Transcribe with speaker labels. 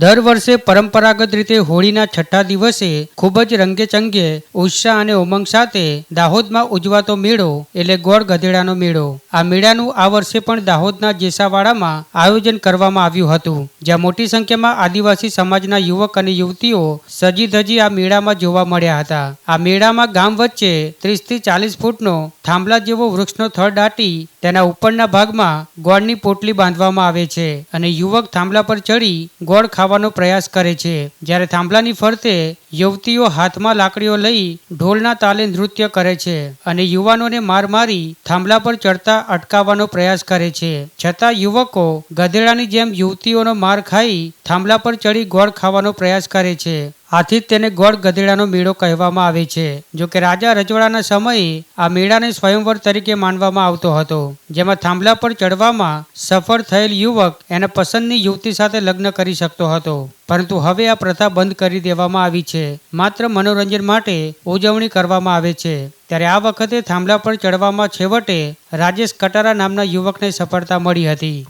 Speaker 1: દર વર્ષે પરંપરાગત રીતે હોળીના છઠ્ઠા દિવસે ખૂબ જ રંગેચંગે, ઉત્સાહ અને ઉમંગ સાથે દાહોદમાં ઉજવાતો મેળો, એટલે ગોળ ગધેડાનો મેળો. આ મેળાનું આ વર્ષે પણ દાહોદના જેસાવાડામાં આયોજન કરવામાં આવ્યું હતું, જ્યાં મોટી સંખ્યામાં આદિવાસી સમાજના યુવક અને યુવતીઓ સજી ધજી આ મેળામાં જોવા મળ્યા હતા. આ મેળામાં ગામ વચ્ચે ત્રીસથી ચાલીસ ફૂટનો થાંભલા જેવો વૃક્ષનો થડ દાટી તેના ઉપરના ભાગમાં ગોળની પોટલી બાંધવામાં આવે છે અને યુવક થાંભલા પર ચડી ગોળ ખાવાનો પ્રયાસ કરે છે. જ્યારે થાંભલાની ફરતે યુવતીઓ હાથમાં લાકડીઓ લઈ ઢોલના તાલે નૃત્ય કરે છે અને યુવાનોને માર મારી થાંભલા પર ચડતા અટકાવવાનો પ્રયાસ કરે છે. છતાં યુવકો ગધેડાની જેમ યુવતીઓનો માર ખાઈ થાંભલા પર ચડી ગોળ ખાવાનો પ્રયાસ કરે છે. આથી જ તેને ગોળ ગધેડાનો મેળો કહેવામાં આવે છે. જો કે રાજા રજવાડાના સમયે આ મેળાને સ્વયંવર તરીકે માનવામાં આવતો હતો, જેમાં થાંભલા પર ચડવામાં સફળ થયેલ યુવક એના પસંદની યુવતી સાથે લગ્ન કરી શકતો હતો. પરંતુ હવે આ પ્રથા બંધ કરી દેવામાં આવી છે. માત્ર મનોરંજન માટે ઉજવણી કરવામાં આવે છે. ત્યારે આ વખતે થાંભલા પર ચડવામાં છેવટે રાજેશ કટારા નામના યુવકને સફળતા મળી હતી.